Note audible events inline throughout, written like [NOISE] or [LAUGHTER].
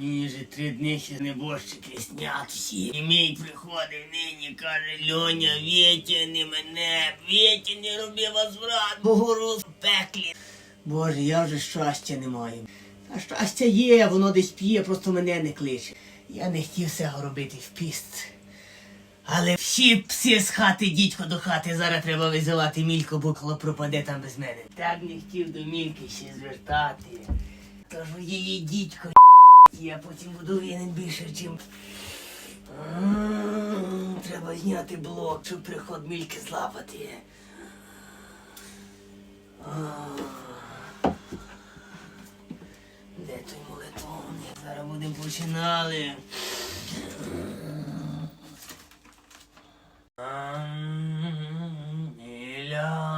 Мені вже три дні ще небожчики снят всі. І мій приходив нині, каже, Льоня, Вітя, не мене, Вітя, не роби возврат, бо гору в пеклі. Боже, я вже щастя не маю. А щастя є, воно десь п'є, просто мене не кличе. Я не хотів всього робити в піст. Але всі пси з хати, дідько до хати, зараз треба визивати мільку, бо коло пропаде там без мене. Так не хотів до мільки ще звертати. Кажу, її дідько, я потім буду винен більше, чим. Треба зняти блок, щоб приход мільки злапати. Де той молитовник? Зараз будемо починали. Міля,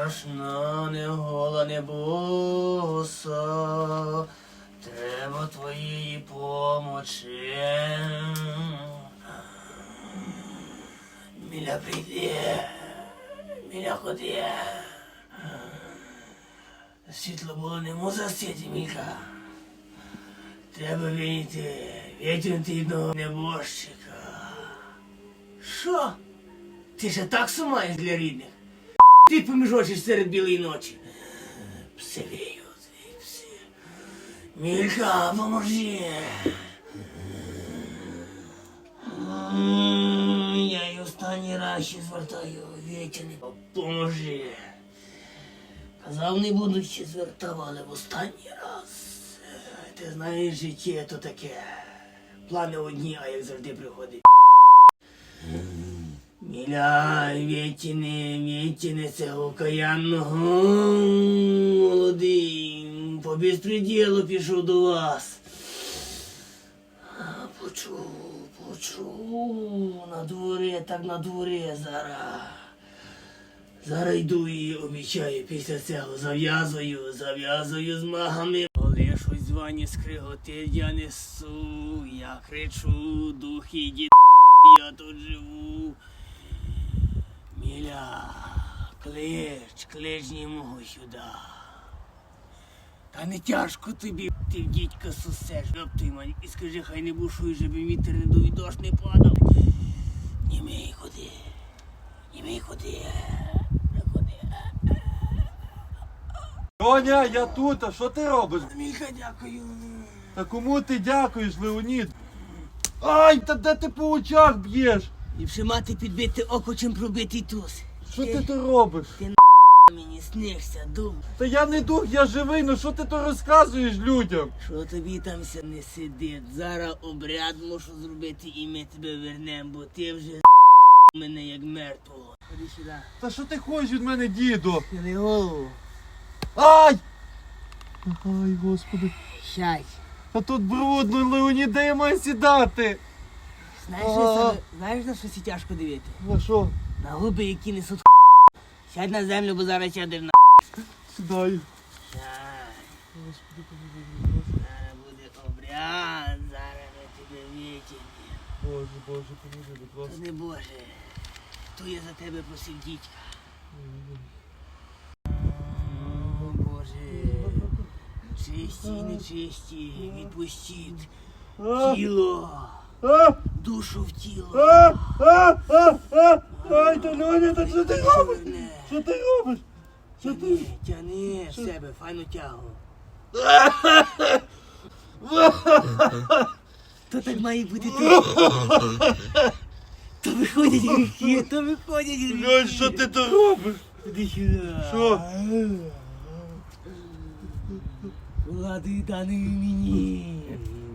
страшна, не гола, не боса, треба твоєї помочі. Міля, прийди, Міля, ходи. Світло було не може засіти, Мілька. Треба вийти, витягнути одного небожчика. Що? Ти ще так сумаєш для рідних? Ти поміжочиш серед білої ночі. Пси виють, пси. Мілька, поможи. Я й останній раз ще звертаю, Вітя, не поможи. Казав, не буду ще звертав, але в останній раз. Ти знаєш, життя то таке. Плани одні, а як завжди приходить. Міля, вітіне, вітіне, це окаянного молодий. По безпреділу пішов до вас. Почув, почув. На дворі, так на дворі зараз. Зараз йду і обіцяю після цього зав'язую, зав'язую з магами. Коли щось звані скриготи я несу, я кричу, духи дід, я тут живу. Міля, клич, клич німого сюди. Та не тяжко тобі, ти дідька сусеш, ти мань, і скажи, хай не бушуй, щоб вітер не дув і дощ не падав. Німий ходи, німий ходи, ходи. Роня, я тут, а що ти робиш? Міха, дякую. Та кому ти дякуєш, Леонід? Ай, та де ти по очах б'єш? Ліпше мати підбити око, чим пробитий туз. Що ти то робиш? Ти на Мені снишся, дум. Та я не дух, я живий, ну що ти то розказуєш людям? Що тобі там ся не сидить? Зараз обряд мушу зробити і ми тебе вернем, бо ти вже мене як мертвого. Ходи сюди. Та що ти хочеш від мене, діду? Сіли голову. Ай! Ай, господи. Сядь. Та тут брудно, Леонід, де я маю сідати? Знаєш, А. що саме- знаєш, на що сі тяжко дивити? На що? На губи, які несуть Сядь на землю, бо зараз сядеш на Сідаю. Сядь. Зараз буде обряд, зараз ми тебе витягнемо. Боже, Боже, поможи, будь То ласка. не Боже, то я за тебе просив дідька. О, Боже, чисті, нечисті, відпустіть А, тіло, а, душу в тіло. а, а, а, а, Ай, та Леонід, та що ти робиш? Що ти робиш? Що ти? тяни в себе, файну тягу. То так має бути ти. То виходять гріхи, то виходять гріхи. Льонь, що ти то робиш? Іди сюди. Що? Влади даний мені.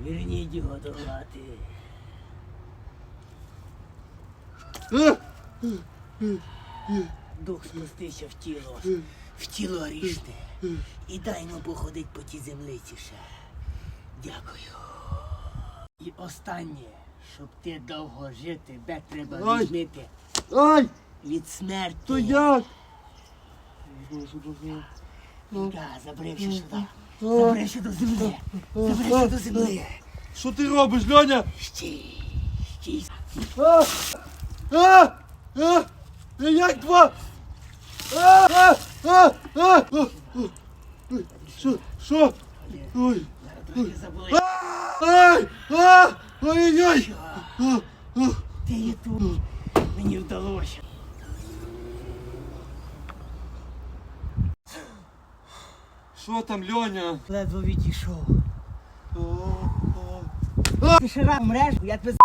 Верніть його до влади. А, Дух спустився в тіло, в тіло грішне. І дай йому походить по тій землиці ще. Дякую. І останнє, щоб ти довго жити, тебе треба відмити Ай, від смерті. то як? Боже, Боже. Віка, забрився сюди. А, Забрився до землі. Забрився до землі. Що ти робиш, Льоня? Стій, стій. А! А! А! Як два? А! А! А! А! ой, Що? Що? Ой. Зараз трошки забули. Ай! А! Ой-ой-ой! А, а. Ти є тут. Мені вдалося. Що там, Льоня? Ледве відійшов. А, а. Ти ще раз мреш, я тебе з***,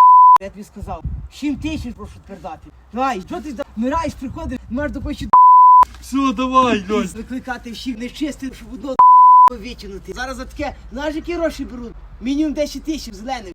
я тобі сказав. Сім тисяч прошу передати. Давай, що ти вмираєш, приходиш, маєш до кочі Все, давай, Льонь. викликати всіх нечистих, щоб одно [LAUGHS] витягнути. Зараз за таке, знаєш, які гроші беруть? Мінімум 10 тисяч зелених.